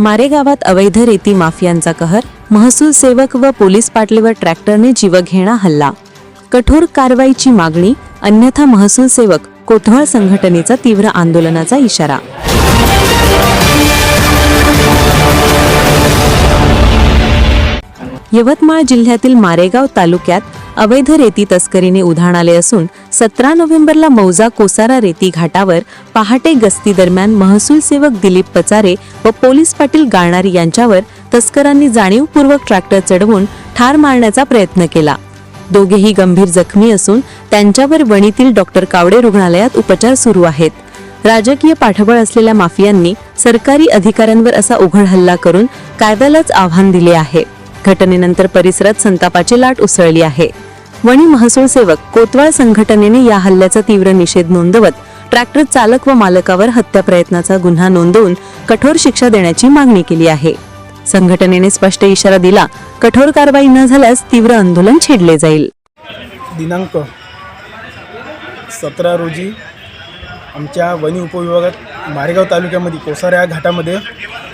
मारेगावात अवैध रेती माफियांचा कहर महसूल सेवक व पोलीस पाटलीवर ट्रॅक्टरने जीवघेणा हल्ला. कठोर कारवाईची मागणी अन्यथा महसूल सेवक कोथवळ संघटनेचा तीव्र आंदोलनाचा इशारा. यवतमाळ जिल्ह्यातील मारेगाव तालुक्यात अवैध रेती तस्करीने उधाण आले असून सतरा नोव्हेंबरला मौजा कोसारा रेती घाटावर पहाटे गस्ती दरम्यान महसूल सेवक दिलीप पचारे व पोलीस पाटील गाळणारी यांच्यावर तस्करांनी जाणीवपूर्वक ट्रॅक्टर चढवून ठार मारण्याचा प्रयत्न केला. दोघेही गंभीर जखमी असून त्यांच्यावर वणीतील डॉक्टर कावडे रुग्णालयात उपचार सुरू आहेत. राजकीय पाठबळ असलेल्या माफियांनी सरकारी अधिकाऱ्यांवर असा उघड हल्ला करून कायद्यालाच आव्हान दिले आहे. घटनेनंतर परिसरात संतापाची लाट उसळली आहे. वणी महसूल सेवक कोतवाळ संघटनेने या हल्ल्याचा तीव्र निषेध नोंदवत ट्रॅक्टर चालक व मालकावर हत्या प्रयत्नाचा गुन्हा नोंदवून कठोर शिक्षा देण्याची मागणी केली आहे. संघटनेने स्पष्ट इशारा दिला कठोर कारवाई न झाल्यास तीव्र आंदोलन छेडले जाईल. दिनांक सतरा रोजी आमच्या वनी उपविभागात मारेगाव तालुक्यामध्ये कोसारा या घाटामध्ये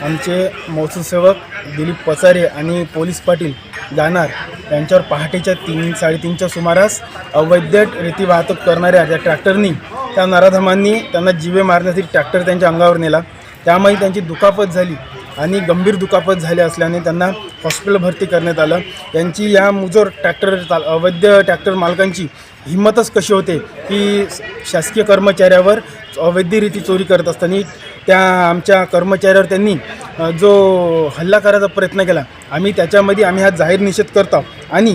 आमचे महसूल सेवक दिलीप पचारे आणि पोलीस पाटील गाणार यांच्यावर पहाटेच्या तीन साडेतीनच्या सुमारास अवैध रीती वाहतूक करणाऱ्या त्या ट्रॅक्टरनी त्या नराधमांनी त्यांना जीवे मारण्यासाठी ट्रॅक्टर त्यांच्या अंगावर नेला. त्यामुळे त्यांची दुखापत झाली आणि गंभीर दुखापत झाली असल्याने त्यांना हॉस्पिटल भरती करण्यात आलं. त्यांची या मुजोर ट्रॅक्टर चाल अवैध ट्रॅक्टर मालकांची हिंमतच कशी होते की शासकीय कर्मचाऱ्यावर अवैधरीती चोरी करत असताना त्या आमच्या कर्मचाऱ्यावर त्यांनी जो हल्ला करायचा प्रयत्न केला आम्ही त्याच्यामध्ये आम्ही हा जाहीर निषेध करतो आणि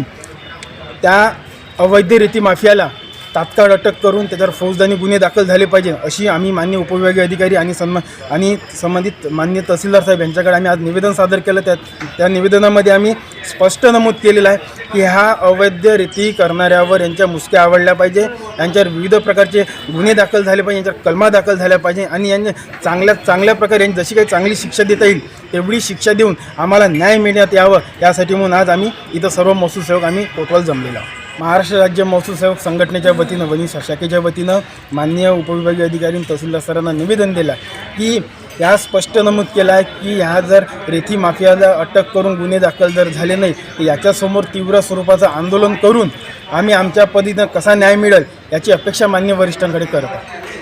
त्या अवैधरीती माफियाला तात्काळ अटक करून त्याच्यावर फौजदारी गुन्हे दाखल झाले पाहिजे अशी आम्ही मान्य उपविभागीय अधिकारी आणि सन्मान आणि संबंधित मान्य तहसीलदार साहेब यांच्याकडे आम्ही आज निवेदन सादर केलं. त्या त्या निवेदनामध्ये आम्ही स्पष्ट नमूद केलेलं आहे की हा अवैध रीती करणाऱ्यावर यांच्या मुसक्या आवडल्या पाहिजे यांच्यावर विविध प्रकारचे गुन्हे दाखल झाले पाहिजे यांच्यावर कलमा दाखल झाल्या पाहिजे आणि यांनी चांगल्या चांगल्या प्रकारे यांनी जशी काही चांगली शिक्षा देता येईल तेवढी शिक्षा देऊन आम्हाला न्याय मिळण्यात यावं यासाठी म्हणून आज आम्ही इथं सर्व महसूल सेवक आम्ही कोतवाल जमलेलो आहोत. महाराष्ट्र राज्य महसूल सेवक संघटनेच्या वतीनं वनी शाखेच्या वतीनं माननीय उपविभागीय अधिकारी तहसीलदार सरांना निवेदन दिलं की या स्पष्ट नमूद केलं आहे की ह्या जर रेती माफियाला अटक करून गुन्हे दाखल जर झाले नाही तर याच्यासमोर तीव्र स्वरूपाचं आंदोलन करून आम्ही आमच्या पदीनं कसा न्याय मिळेल याची अपेक्षा मान्य वरिष्ठांकडे करत आहोत.